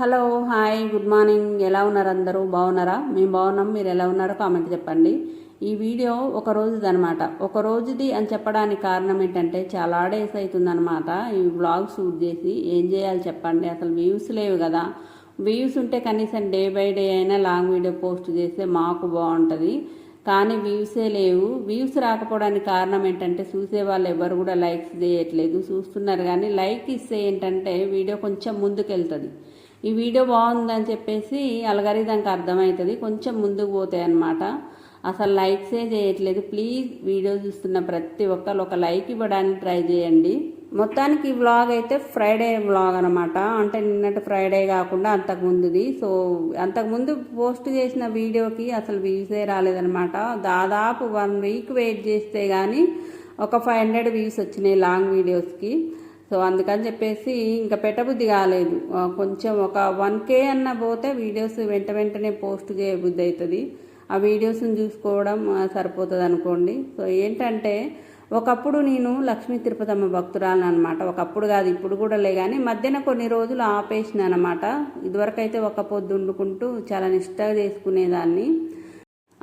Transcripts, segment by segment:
Hello hi good morning. ఎలా ఉన్నారు అందరూ? బాగున్నారా? మేము బాగున్నాం. మీరు ఎలా ఉన్నారో కామెంట్ చెప్పండి. ఈ వీడియో ఒక రోజుది అనమాట ఒక రోజుది అని చెప్పడానికి కారణం ఏంటంటే చాలా డేస్ అవుతుందనమాట ఈ బ్లాగ్ షూట్ చేసి ఏం చేయాలి చెప్పండి. అసలు వ్యూస్ లేవు కదా. వ్యూస్ ఉంటే కనీసం డే బై డే అయినా లాంగ్ వీడియో పోస్ట్ చేస్తే మాకు బాగుంటుంది. కానీ వ్యూసే లేవు. వ్యూస్ రాకపోవడానికి కారణం ఏంటంటే చూసే వాళ్ళు ఎవరు కూడా లైక్స్ చేయట్లేదు. చూస్తున్నారు కానీ లైక్ ఇస్తే ఏంటంటే వీడియో కొంచెం ముందుకెళ్తుంది. ఈ వీడియో బాగుందని చెప్పేసి అలగరిదానికి అర్థమవుతుంది కొంచెం ముందుకు పోతాయి అన్నమాట. అసలు లైక్సే చేయట్లేదు. ప్లీజ్ వీడియో చూస్తున్న ప్రతి ఒక్కరు ఒక లైక్ ఇవ్వడానికి ట్రై చేయండి. మొత్తానికి ఈ వ్లాగ్ అయితే ఫ్రైడే వ్లాగ్ అనమాట అంటే నిన్నటి ఫ్రైడే కాకుండా అంతకుముందుది సో అంతకుముందు పోస్ట్ చేసిన వీడియోకి అసలు వ్యూసే రాలేదనమాట దాదాపు వన్ వీక్ వెయిట్ చేస్తే కానీ ఒక ఫైవ్ హండ్రెడ్ వ్యూస్ వచ్చినాయి లాంగ్ వీడియోస్కి. సో అందుకని చెప్పేసి ఇంకా పెట్టబుద్ధి కాలేదు. కొంచెం ఒక వన్ కే అన్న పోతే వీడియోస్ వెంట వెంటనే పోస్ట్ చేయబుద్ధి అవుతుంది. ఆ వీడియోస్ని చూసుకోవడం సరిపోతుంది అనుకోండి. సో ఏంటంటే ఒకప్పుడు నేను లక్ష్మీ తిరుపతమ్మ భక్తురాలను అనమాట ఒకప్పుడు కాదు ఇప్పుడు కూడా లే కానీ మధ్యన కొన్ని రోజులు ఆపేసిన అనమాట ఇదివరకైతే ఒక పొద్దు వండుకుంటూ చాలా నిష్టగా చేసుకునేదాన్ని.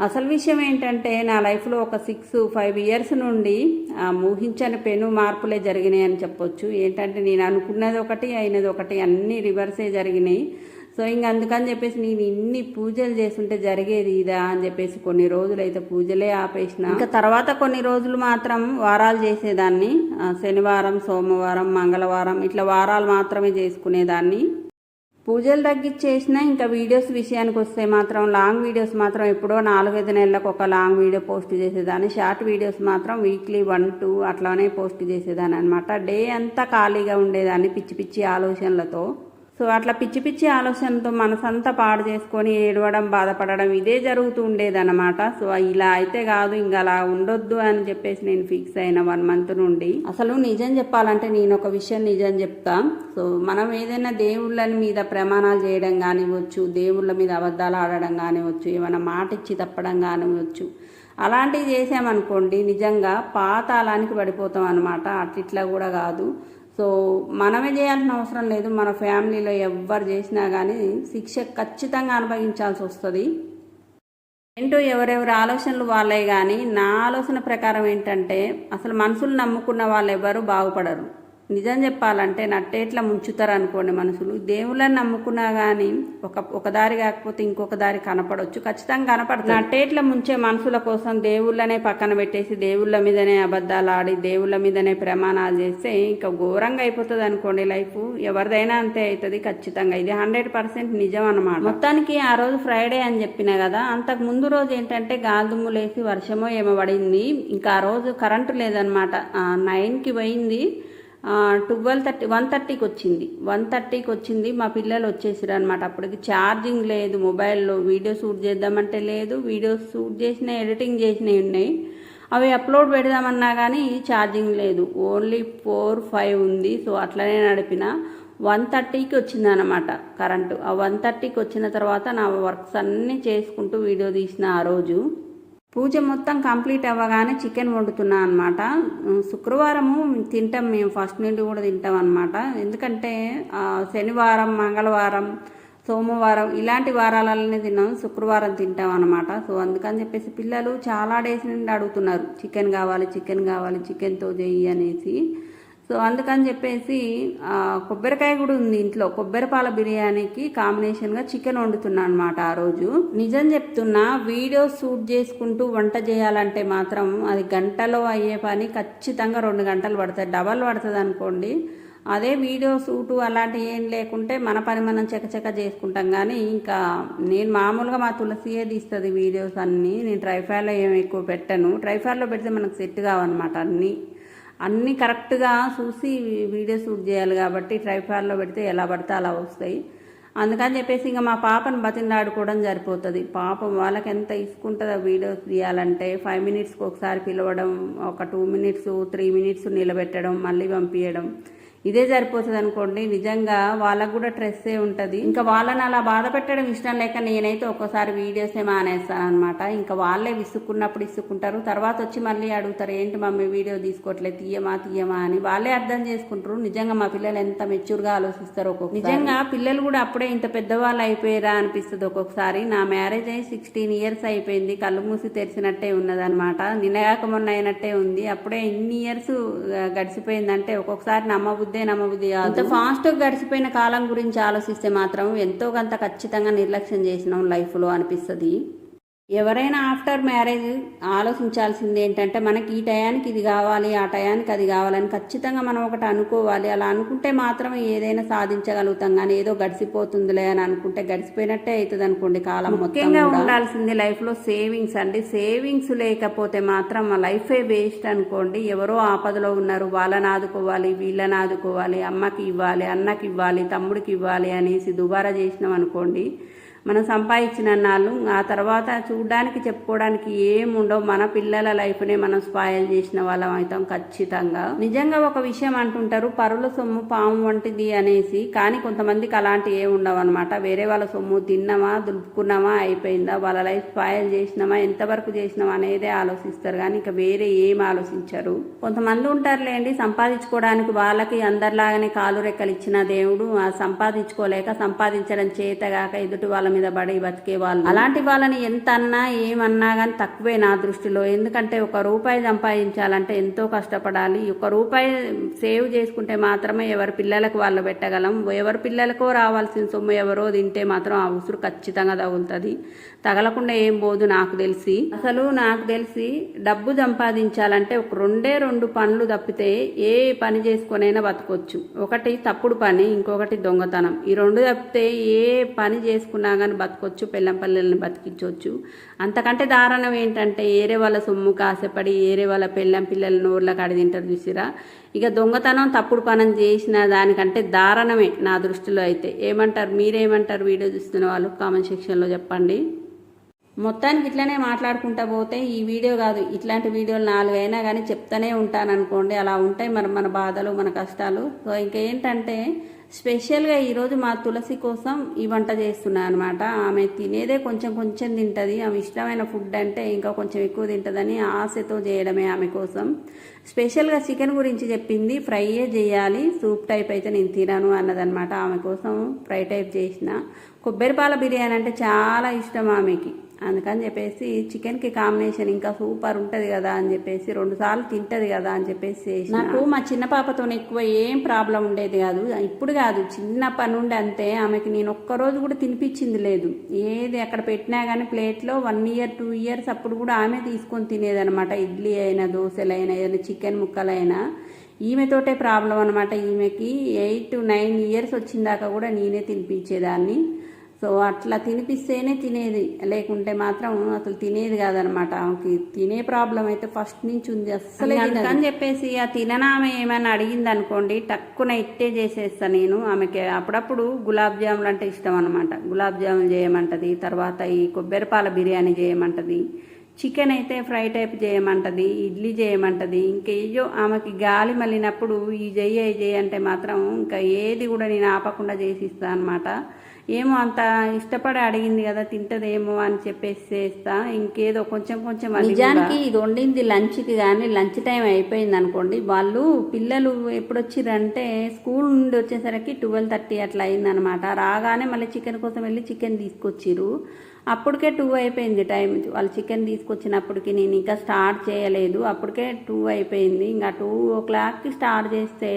అసలు విషయం ఏంటంటే నా లైఫ్లో ఒక సిక్స్ ఫైవ్ ఇయర్స్ నుండి ఊహించని పెను మార్పులే జరిగినాయి అని చెప్పొచ్చు. ఏంటంటే నేను అనుకున్నది ఒకటి అయినది ఒకటి అన్నీ రివర్సే జరిగినాయి. సో ఇంక అందుకని చెప్పేసి నేను ఇన్ని పూజలు చేస్తుంటే జరిగేది ఇదా అని చెప్పేసి కొన్ని రోజులు అయితే పూజలే ఆపేసిన. ఇంకా తర్వాత కొన్ని రోజులు మాత్రం వారాలు చేసేదాన్ని. శనివారం సోమవారం మంగళవారం ఇట్లా వారాలు మాత్రమే చేసుకునేదాన్ని. పూజలు తగ్గించేసిన ఇంకా వీడియోస్ విషయానికి వస్తే మాత్రం లాంగ్ వీడియోస్ మాత్రం ఎప్పుడో నాలుగైదు నెలలకు ఒక లాంగ్ వీడియో పోస్ట్ చేసేదాన్ని. షార్ట్ వీడియోస్ మాత్రం వీక్లీ వన్ టూ అట్లానే పోస్ట్ చేసేదాన్ని అనమాట డే అంతా ఖాళీగా ఉండేదాన్ని పిచ్చి పిచ్చి ఆలోచనలతో. సో అట్లా పిచ్చి పిచ్చి ఆలోచనతో మనసంతా పాడు చేసుకొని ఏడవడం బాధపడడం ఇదే జరుగుతూ ఉండేదన్నమాట. సో ఇలా అయితే కాదు ఇంకా అలా ఉండొద్దు అని చెప్పేసి నేను ఫిక్స్ అయిన వన్ మంత్ నుండి. అసలు నిజం చెప్పాలంటే నేను ఒక విషయం నిజం చెప్తా. సో మనం ఏదైనా దేవుళ్ళ మీద ప్రమాణాలు చేయడం కానివ్వచ్చు దేవుళ్ళ మీద అబద్ధాలు ఆడడం కానివ్వచ్చు ఏమైనా మాట ఇచ్చి తప్పడం కానివ్వచ్చు అలాంటివి చేసామనుకోండి నిజంగా పాతాళానికి పడిపోతాం అనమాట అట్లిట్లా కూడా కాదు. సో మనమే చేయాల్సిన అవసరం లేదు. మన ఫ్యామిలీలో ఎవ్వరు చేసినా కానీ శిక్ష ఖచ్చితంగా అనుభవించాల్సి వస్తుంది. ఏంటో ఎవరెవరి ఆలోచనలు వాళ్ళే కానీ నా ఆలోచన ప్రకారం ఏంటంటే అసలు మనసులు నమ్ముకున్న వాళ్ళు ఎవరు బాగుపడరు. నిజం చెప్పాలంటే నట్టేట్లా ముంచుతారు అనుకోండి మనుషులు. దేవుళ్ళని నమ్ముకున్నా కానీ ఒక ఒక దారి కాకపోతే ఇంకొక దారి కనపడవచ్చు ఖచ్చితంగా కనపడుతుంది నట్టేట్ల ముంచే మనుషుల కోసం దేవుళ్ళనే పక్కన పెట్టేసి దేవుళ్ళ మీదనే అబద్ధాలు ఆడి దేవుళ్ళ మీదనే ప్రమాణాలు చేస్తే ఇంకా ఘోరంగా అయిపోతుంది అనుకోండి లైఫ్. ఎవరిదైనా అంతే అవుతుంది ఖచ్చితంగా. ఇది హండ్రెడ్ పర్సెంట్ నిజం అనమాట మొత్తానికి ఆ రోజు ఫ్రైడే అని చెప్పిన కదా అంతకు ముందు రోజు ఏంటంటే గాలిదుమ్ములేసి వర్షమో ఏమో పడింది. ఇంకా ఆ రోజు కరెంటు లేదనమాట నైన్కి పోయింది. ట్వెల్వ్ థర్టీ వన్ థర్టీకి వచ్చింది. వన్ థర్టీకి వచ్చింది మా పిల్లలు వచ్చేసారు అనమాట అప్పటికి ఛార్జింగ్ లేదు మొబైల్లో వీడియో షూట్ చేద్దామంటే లేదు వీడియోస్ షూట్ చేసిన ఎడిటింగ్ చేసినవి ఉన్నాయి. అవి అప్లోడ్ పెడదామన్నా కానీ ఛార్జింగ్ లేదు. ఓన్లీ ఫోర్ ఫైవ్ ఉంది. సో అట్లనే నడిపిన. వన్ థర్టీకి వచ్చింది అనమాట కరెంటు ఆ వన్ థర్టీకి వచ్చిన తర్వాత నా వర్క్స్ అన్నీ చేసుకుంటూ వీడియో తీసిన ఆ రోజు. పూజ మొత్తం కంప్లీట్ అవ్వగానే చికెన్ వండుతున్నా అనమాట శుక్రవారము తింటాం మేము ఫస్ట్ నుండి కూడా తింటాం అనమాట ఎందుకంటే శనివారం మంగళవారం సోమవారం ఇలాంటి వారాలలోనే తిన్నాం శుక్రవారం తింటాం అనమాట సో అందుకని చెప్పేసి పిల్లలు చాలా డేస్ నుండి అడుగుతున్నారు చికెన్ కావాలి చికెన్ కావాలి చికెన్తో చెయ్యి అనేసి. సో అందుకని చెప్పేసి కొబ్బరికాయ కూడా ఉంది ఇంట్లో. కొబ్బరి పాల బిర్యానీకి కాంబినేషన్గా చికెన్ వండుతున్నా అనమాట ఆ రోజు. నిజం చెప్తున్నా వీడియో షూట్ చేసుకుంటూ వంట చేయాలంటే మాత్రం అది గంటలో అయ్యే పని. ఖచ్చితంగా రెండు గంటలు పడుతుంది. డబల్ పడుతుంది అనుకోండి. అదే వీడియో షూటు అలాంటివి ఏం లేకుంటే మన పని మనం చకచక చేసుకుంటాం. కానీ ఇంకా నేను మామూలుగా మా తులసియే తీస్తుంది వీడియోస్ అన్నీ. నేను ట్రైఫాల్లో ఏం ఎక్కువ పెట్టను. ట్రైఫాల్లో పెడితే మనకు సెట్ కావన్నమాట అన్నీ. అన్నీ కరెక్ట్గా చూసి వీడియో షూట్ చేయాలి కాబట్టి ట్రైఫాల్లో పెడితే ఎలా పడితే అలా వస్తాయి. అందుకని చెప్పేసి ఇంకా మా పాపను బతిలాడుకోవడం సరిపోతుంది. పాపం వాళ్ళకి ఎంత ఇసుకుంటుందో వీడియోస్ తీయాలంటే ఫైవ్ మినిట్స్కి ఒకసారి పిలవడం ఒక టూ మినిట్స్ త్రీ మినిట్స్ నిలబెట్టడం మళ్ళీ పంపించడం ఇదే సరిపోతుంది అనుకోండి నిజంగా వాళ్ళకు కూడా స్ట్రెస్సే ఉంటుంది. ఇంకా వాళ్ళని అలా బాధ పెట్టడం ఇష్టం లేక నేనైతే ఒక్కోసారి వీడియోసే మానేస్తాను అనమాట ఇంకా వాళ్ళే విసుక్కున్నప్పుడు ఇసుక్కుంటారు తర్వాత వచ్చి మళ్ళీ అడుగుతారు ఏంటి మమ్మీ వీడియో తీసుకోవట్లేదు తీయమా తీయమా అని. వాళ్ళే అర్థం చేసుకుంటారు. నిజంగా మా పిల్లలు ఎంత మెచ్యూర్గా ఆలోచిస్తారు ఒక్కొక్క నిజంగా పిల్లలు కూడా అప్పుడే ఇంత పెద్దవాళ్ళు అయిపోయారా అనిపిస్తుంది ఒక్కొక్కసారి. నా మ్యారేజ్ అయ్యి సిక్స్టీన్ ఇయర్స్ అయిపోయింది కళ్ళు మూసి తెరిచినట్టే ఉన్నదనమాట నిన్నగాక మొన్న అయినట్టే ఉంది. అప్పుడే ఇన్ని ఇయర్స్ గడిచిపోయిందంటే ఒక్కొక్కసారి నమ్మబుద్ధి నమ్మబుద్ధి కాదు. అంత ఫాస్ట్ గడిచిపోయిన కాలం గురించి ఆలోచిస్తే మాత్రం ఎంతో కొంత ఖచ్చితంగా నిర్లక్ష్యం చేసినాం లైఫ్లో అనిపిస్తుంది. ఎవరైనా ఆఫ్టర్ మ్యారేజ్ ఆలోచించాల్సింది ఏంటంటే మనకి ఈ టయానికి ఇది కావాలి ఆ టయానికి అది కావాలని ఖచ్చితంగా మనం ఒకటి అనుకోవాలి. అలా అనుకుంటే మాత్రం ఏదైనా సాధించగలుగుతాం. కానీ ఏదో గడిచిపోతుందిలే అని అనుకుంటే గడిచిపోయినట్టే అవుతుంది అనుకోండి కాలం ముఖ్యంగా ఉండాల్సింది లైఫ్లో సేవింగ్స్ అండి. సేవింగ్స్ లేకపోతే మాత్రం మా లైఫే వేస్ట్ అనుకోండి. ఎవరో ఆపదలో ఉన్నారు వాళ్ళని ఆదుకోవాలి వీళ్ళని ఆదుకోవాలి అమ్మకి ఇవ్వాలి అన్నకి ఇవ్వాలి తమ్ముడికి ఇవ్వాలి అనేసి దుబారా చేసినాం అనుకోండి మనం సంపాదించిన నాళ్ళు ఆ తర్వాత చూడడానికి చెప్పుకోవడానికి ఏముండవు. మన పిల్లల లైఫ్నే మనం స్పాయిల్ చేసిన వాళ్ళం అవుతాం ఖచ్చితంగా. నిజంగా ఒక విషయం అంటుంటారు పరుల సొమ్ము పాము వంటిది అనేసి కానీ కొంతమందికి అలాంటి ఏ ఉండవు అనమాట వేరే వాళ్ళ సొమ్ము తిన్నామా దులుపుకున్నామా అయిపోయిందా వాళ్ళ లైఫ్ స్పాయిల్ చేసినామా ఎంతవరకు చేసినామా అనేదే ఆలోచిస్తారు. కానీ ఇంకా వేరే ఏం ఆలోచించరు. కొంతమంది ఉంటారులేండి సంపాదించుకోవడానికి వాళ్ళకి అందరిలాగానే కాలు రెక్కలు ఇచ్చిన దేవుడు ఆ సంపాదించుకోలేక సంపాదించడం చేతగాక ఎదుటి వాళ్ళ మీద పడి బతికే వాళ్ళు. అలాంటి వాళ్ళని ఎంత అన్నా ఏమన్నా కానీ తక్కువే నా దృష్టిలో. ఎందుకంటే ఒక రూపాయి సంపాదించాలంటే ఎంతో కష్టపడాలి. ఒక రూపాయి సేవ్ చేసుకుంటే మాత్రమే ఎవరి పిల్లలకు వాళ్ళు పెట్టగలం. ఎవరి పిల్లలకో రావాల్సిన సొమ్ము ఎవరో తింటే మాత్రం ఆ ఉసురు ఖచ్చితంగా తగులుతుంది. తగలకుండా ఏం పోదు నాకు తెలిసి. అసలు నాకు తెలిసి డబ్బు సంపాదించాలంటే ఒక రెండే రెండు పనులు తప్పితే ఏ పని చేసుకునైనా బతకొచ్చు. ఒకటి తప్పుడు పని ఇంకొకటి దొంగతనం. ఈ రెండు తప్పితే ఏ పని చేసుకున్నా కానీ బతకొచ్చు పెళ్ళం పల్లెల్ని బతికించవచ్చు అంతకంటే దారుణం ఏంటంటే ఏరే వాళ్ళ సొమ్ము కాసేపడి ఏరే వాళ్ళ పెళ్ళం పిల్లల నోర్ల కాడి తింటారు చూసిరా? ఇక దొంగతనం తప్పుడు పనం చేసిన దానికంటే దారుణమే నా దృష్టిలో అయితే. ఏమంటారు? మీరేమంటారు? వీడియో చూస్తున్న వాళ్ళు కామెంట్ సెక్షన్లో చెప్పండి. మొత్తానికి ఇట్లనే మాట్లాడుకుంటా పోతే ఈ వీడియో కాదు ఇట్లాంటి వీడియోలు నాలుగైనా కానీ చెప్తానే ఉంటాను అనుకోండి అలా ఉంటాయి మరి మన బాధలు మన కష్టాలు. సో ఇంకేంటంటే స్పెషల్గా ఈరోజు మా తులసి కోసం ఈ వంట చేస్తున్నాను అనమాట ఆమె తినేదే కొంచెం కొంచెం తింటుంది. ఆమె ఇష్టమైన ఫుడ్ అంటే ఇంకా కొంచెం ఎక్కువ తింటుందని ఆశతో చేయడమే ఆమె కోసం. స్పెషల్గా చికెన్ గురించి చెప్పింది ఫ్రైయే చేయాలి సూప్ టైప్ అయితే నేను తినను అన్నదనమాట ఆమె కోసం ఫ్రై టైప్ చేసిన. కొబ్బరిపాల బిర్యానీ అంటే చాలా ఇష్టం ఆమెకి. అందుకని చెప్పేసి చికెన్కి కాంబినేషన్ ఇంకా సూపర్ ఉంటుంది కదా అని చెప్పేసి రెండు సార్లు తింటుంది కదా అని చెప్పేసి నాకు మా చిన్న పాపతో ఎక్కువ ఏం ప్రాబ్లం ఉండేది కాదు. ఇప్పుడు కాదు. చిన్నప్పటి నుండి అంతే. ఆమెకి నేను ఒక్కరోజు కూడా తినిపించింది లేదు. ఏది అక్కడ పెట్టినా కానీ ప్లేట్లో వన్ ఇయర్ టూ ఇయర్స్ అప్పుడు కూడా ఆమె తీసుకొని తినేదనమాట ఇడ్లీ అయినా దోశలైనా ఏదైనా చికెన్ ముక్కలైనా. ఈమెతోటే ప్రాబ్లం అనమాట ఈమెకి ఎయిట్ నైన్ ఇయర్స్ వచ్చిందాక కూడా నేనే తినిపించేదాన్ని. సో అట్లా తినిపిస్తేనే తినేది. లేకుంటే మాత్రం అసలు తినేది కాదనమాట. ఆమెకి తినే ప్రాబ్లం అయితే ఫస్ట్ నుంచి ఉంది. అస్సలే అని చెప్పేసి ఆ తిననామె ఏమైనా అడిగింది అనుకోండి టక్కున ఇట్టే చేసేస్తా నేను. ఆమెకి అప్పుడప్పుడు గులాబ్ జాములు అంటే ఇష్టం అనమాట. గులాబ్ జాములు చేయమంటది తర్వాత ఈ కొబ్బరిపాల బిర్యానీ చేయమంటది చికెన్ అయితే ఫ్రై టైప్ చేయమంటది ఇడ్లీ చేయమంటది ఇంకేయో ఆమెకి గాలి మళ్ళినప్పుడు ఈ ఈ చెయ్యి అంటే మాత్రం ఇంకా ఏది కూడా నేను ఆపకుండా చేసి ఇస్తాను అనమాట. ఏమో అంత ఇష్టపడి అడిగింది కదా తింటదేమో అని చెప్పేసి చేస్తా. ఇంకేదో కొంచెం కొంచెం నిజానికి ఇది వండింది లంచ్కి కానీ లంచ్ టైం అయిపోయింది అనుకోండి వాళ్ళు పిల్లలు ఎప్పుడు వచ్చిరంటే స్కూల్ నుండి వచ్చేసరికి ట్వెల్వ్ థర్టీ అట్లా అయిందనమాట. రాగానే మళ్ళీ చికెన్ కోసం వెళ్ళి చికెన్ తీసుకొచ్చిరు అప్పటికే టూ అయిపోయింది టైం. వాళ్ళు చికెన్ తీసుకొచ్చినప్పటికి నేను ఇంకా స్టార్ట్ చేయలేదు. అప్పటికే టూ అయిపోయింది. ఇంకా టూ ఓ క్లాక్కి స్టార్ట్ చేస్తే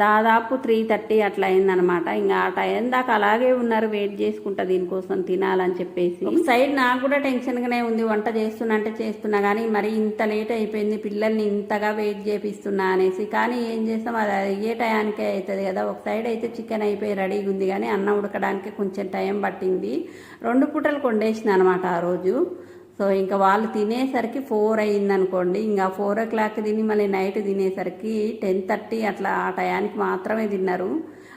దాదాపు త్రీ థర్టీ అట్లా అయిందనమాట ఇంకా ఆ టైం దాకా అలాగే ఉన్నారు వెయిట్ చేసుకుంటా దీనికోసం తినాలని చెప్పేసి. ఒక సైడ్ నాకు కూడా టెన్షన్గానే ఉంది వంట చేస్తున్నా అంటే చేస్తున్నా కానీ మరి ఇంత లేట్ అయిపోయింది పిల్లల్ని ఇంతగా వెయిట్ చేపిస్తున్నా అనేసి. కానీ ఏం చేస్తాం అది అయ్యే టయానికే అవుతుంది కదా. ఒక సైడ్ అయితే చికెన్ అయిపోయి రెడీగా ఉంది కానీ అన్నం ఉడకడానికి కొంచెం టైం పట్టింది. రెండు పూటలు కొండేసిన అనమాట ఆ రోజు. సో ఇంకా వాళ్ళు తినేసరికి ఫోర్ అయింది అనుకోండి ఇంకా ఫోర్ ఓ క్లాక్ తిని మళ్ళీ నైట్ తినేసరికి టెన్ థర్టీ అట్లా ఆ టయానికి మాత్రమే తిన్నారు.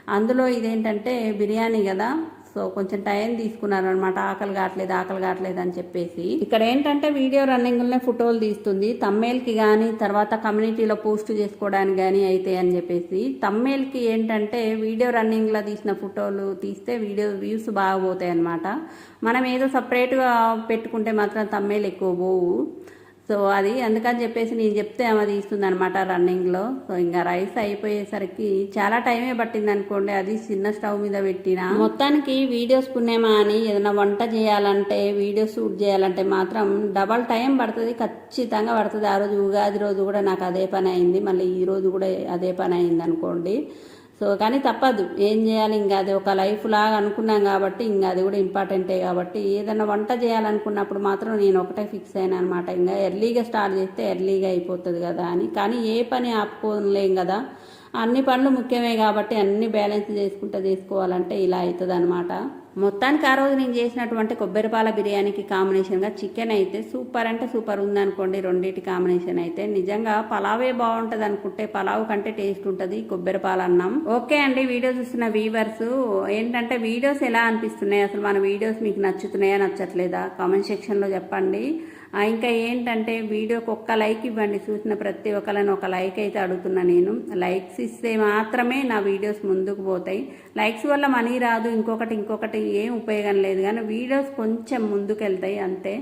అందులో ఇదేంటంటే బిర్యానీ కదా సో కొంచెం టైం తీసుకున్నారు అనమాట ఆకలి కావట్లేదు ఆకలి కావట్లేదు అని చెప్పేసి. ఇక్కడ ఏంటంటే వీడియో రన్నింగ్లోనే ఫోటోలు తీస్తుంది. తమ్మేల్కి కానీ తర్వాత కమ్యూనిటీలో పోస్ట్ చేసుకోవడానికి కానీ అయితే అని చెప్పేసి. తమ్మేల్కి ఏంటంటే వీడియో రన్నింగ్లో తీసిన ఫోటోలు తీస్తే వీడియో వ్యూస్ బాగా పోతాయి అనమాట మనం ఏదో సపరేట్గా పెట్టుకుంటే మాత్రం తమ్మేలు ఎక్కువ పోవు. సో అది అందుకని చెప్పేసి నేను చెప్తే ఆమె తీస్తుంది అనమాట రన్నింగ్లో. సో ఇంకా రైస్ అయిపోయేసరికి చాలా టైమే పట్టింది అనుకోండి అది చిన్న స్టవ్ మీద పెట్టిన. మొత్తానికి వీడియోస్ పుణ్యమా అని ఏదైనా వంట చేయాలంటే వీడియో షూట్ చేయాలంటే మాత్రం డబల్ టైం పడుతుంది ఖచ్చితంగా పడుతుంది. ఆ రోజు ఉగాది రోజు కూడా నాకు అదే పని అయింది మళ్ళీ ఈ రోజు కూడా అదే పని అయింది అనుకోండి. సో కానీ తప్పదు. ఏం చేయాలి? ఇంకా అది ఒక లైఫ్ లాగా అనుకున్నాం కాబట్టి ఇంకా అది కూడా ఇంపార్టెంటే కాబట్టి ఏదైనా వంట చేయాలనుకున్నప్పుడు మాత్రం నేను ఒకటే ఫిక్స్ అయినా అనమాట ఇంకా ఎర్లీగా స్టార్ట్ చేస్తే ఎర్లీగా అయిపోతుంది కదా అని. కానీ ఏ పని ఆపుకోలేం కదా. అన్ని పనులు ముఖ్యమే కాబట్టి అన్ని బ్యాలెన్స్ చేసుకుంటూ చేసుకోవాలంటే ఇలా అవుతుంది అనమాట మొత్తానికి ఆ రోజు నేను చేసినటువంటి కొబ్బరిపాల బిర్యానీకి కాంబినేషన్గా చికెన్ అయితే సూపర్ అంటే సూపర్ ఉందనుకోండి రెండింటి కాంబినేషన్ అయితే. నిజంగా పలావే బాగుంటుంది అనుకుంటే పలావ్ కంటే టేస్ట్ ఉంటుంది కొబ్బరిపాల అన్నం. ఓకే అండి వీడియో చూస్తున్న వీవర్స్ ఏంటంటే వీడియోస్ ఎలా అనిపిస్తున్నాయి? అసలు మన వీడియోస్ మీకు నచ్చుతున్నాయా నచ్చట్లేదా? కామెంట్ సెక్షన్లో చెప్పండి. ఇంకా ఏంటంటే వీడియోకి ఒక్క లైక్ ఇవ్వండి. చూసిన ప్రతి ఒక్కరిని ఒక లైక్ అయితే అడుగుతున్నా నేను. లైక్స్ ఇస్తే మాత్రమే నా వీడియోస్ ముందుకు పోతాయి. లైక్స్ వల్ల మనీ రాదు. ఇంకొకటి ఇంకొకటి ఏం ఉపయోగం లేదు. కానీ వీడియోస్ కొంచెం ముందుకు వెళ్తాయి అంతే.